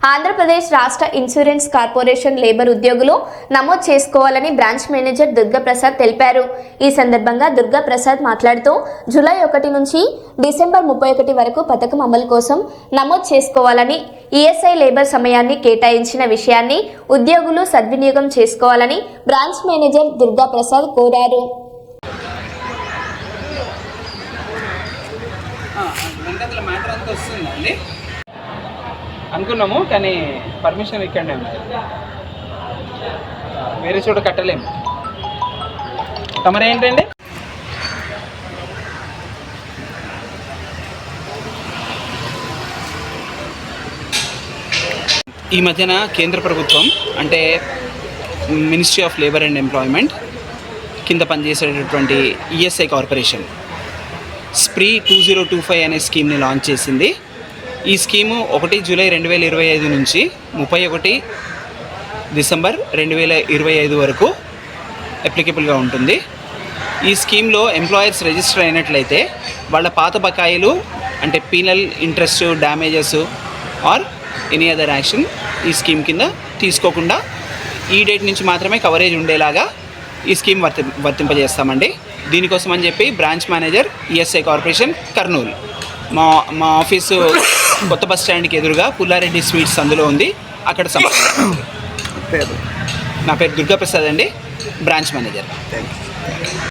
ఆంధ్రప్రదేశ్ రాష్ట్ర insurance corporation labour ఉద్యోగులు నమోదు చేసుకోవాలని బ్రాంచ్ మేనేజర్ దుర్గాప్రసాద్ తెలిపారు. ఈ సందర్భంగా దుర్గాప్రసాద్ మాట్లాడుతూ జూలై ఒకటి నుంచి డిసెంబర్ ముప్పై ఒకటి వరకు పథకం అమలు కోసం నమోదు చేసుకోవాలని ఈఎస్ఐ లేబర్ సమయాన్ని కేటాయించిన విషయాన్ని ఉద్యోగులు సద్వినియోగం చేసుకోవాలని బ్రాంచ్ మేనేజర్ దుర్గాప్రసాద్ కోరారు. మ్యాటర్ అంతా వస్తుందండి అనుకున్నాము కానీ పర్మిషన్ ఇక్కడనే ఉంది. వేరే చోట కట్టలేము. తమరేంటండి? ఈ మధ్యన కేంద్ర ప్రభుత్వం అంటే ministry of labour and employment కింద పనిచేసేటటువంటి ESI corporation SPREE two zero two five అనే స్కీమ్ని లాంచ్ చేసింది. ఈ స్కీము ఒకటి జూలై రెండు వేల ఇరవై ఐదు నుంచి ముప్పై ఒకటి డిసెంబర్ రెండు వేల ఇరవై ఐదు వరకు అప్లికబుల్గా ఉంటుంది. ఈ స్కీమ్లో ఎంప్లాయర్స్ రిజిస్టర్ అయినట్లయితే వాళ్ళ పాత బకాయిలు అంటే penal interest damages or any other action ఈ స్కీమ్ కింద తీసుకోకుండా ఈ డేట్ నుంచి మాత్రమే కవరేజ్ ఉండేలాగా ఈ స్కీమ్ వర్తి వర్తింపజేస్తామండి. దీనికోసం అని చెప్పి branch manager ESI corporation Kurnool మా మా ఆఫీసు కొత్త బస్ స్టాండ్కి ఎదురుగా పుల్లారెడ్డి స్వీట్స్ అందులో ఉంది. అక్కడ సంపర్కించండి. పేరు? నా పేరు దుర్గాప్రసాద్ అండి బ్రాంచ్ మేనేజర్. Thank you